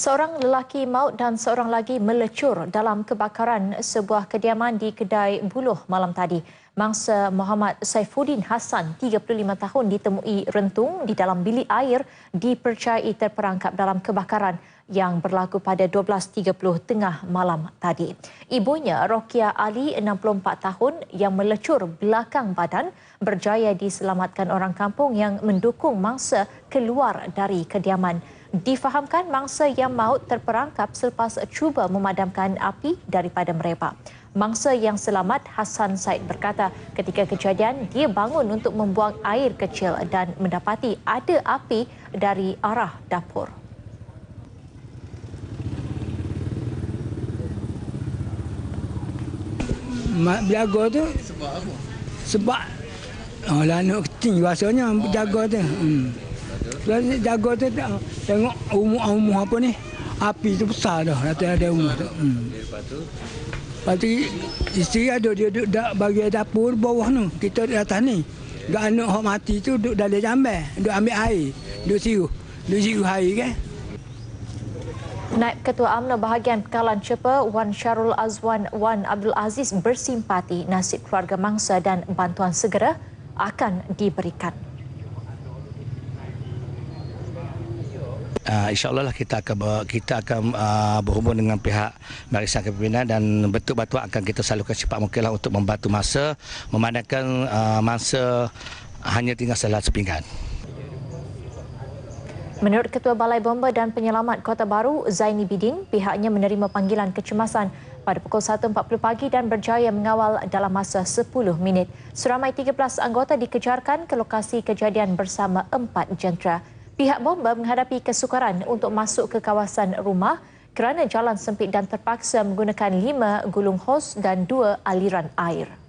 Seorang lelaki maut dan seorang lagi melecur dalam kebakaran sebuah kediaman di Kedai Buluh malam tadi. Mangsa Muhammad Saifuddin Hassan, 35 tahun ditemui rentung di dalam bilik air dipercayai terperangkap dalam kebakaran yang berlaku pada 12.30 tengah malam tadi. Ibunya, Rokia Ali, 64 tahun yang melecur belakang badan berjaya diselamatkan orang kampung yang mendukung mangsa keluar dari kediaman. Difahamkan mangsa yang maut terperangkap selepas cuba memadamkan api daripada mereka. Mangsa yang selamat Hassan Said berkata ketika kejadian dia bangun untuk membuang air kecil dan mendapati ada api dari arah dapur. Mak jaga tu sebab apa? Sebab oh, lah anak kecil rasanya jaga tu. Hmm. Lalu jaga tu tengok umur-umur apa ni. Api tu besar dah. Ada ada umur tu. Hmm. Lepas tu isteri ada dia duduk dak bagi dapur bawah tu. Kita di atas ni. Gak anak hok mati tu duduk dalam jamban, duduk ambil air, duduk siu. Duduk siu air kan. Naib Ketua UMNO bahagian Pekalan Cepa Wan Syarul Azwan Wan Abdul Aziz bersimpati nasib keluarga mangsa dan bantuan segera akan diberikan. Uh, InsyaAllah lah kita akan kita akan uh, berhubung dengan pihak barisan kepimpinan dan betul-betul akan kita salurkan cepat mungkin lah untuk membantu masa memandangkan uh, masa hanya tinggal salat sepinggan. Menurut Ketua Balai Bomba dan Penyelamat Kota Baru, Zaini Bidin, pihaknya menerima panggilan kecemasan pada pukul 1.40 pagi dan berjaya mengawal dalam masa 10 minit. Seramai 13 anggota dikejarkan ke lokasi kejadian bersama empat jentera. Pihak bomba menghadapi kesukaran untuk masuk ke kawasan rumah kerana jalan sempit dan terpaksa menggunakan lima gulung hos dan dua aliran air.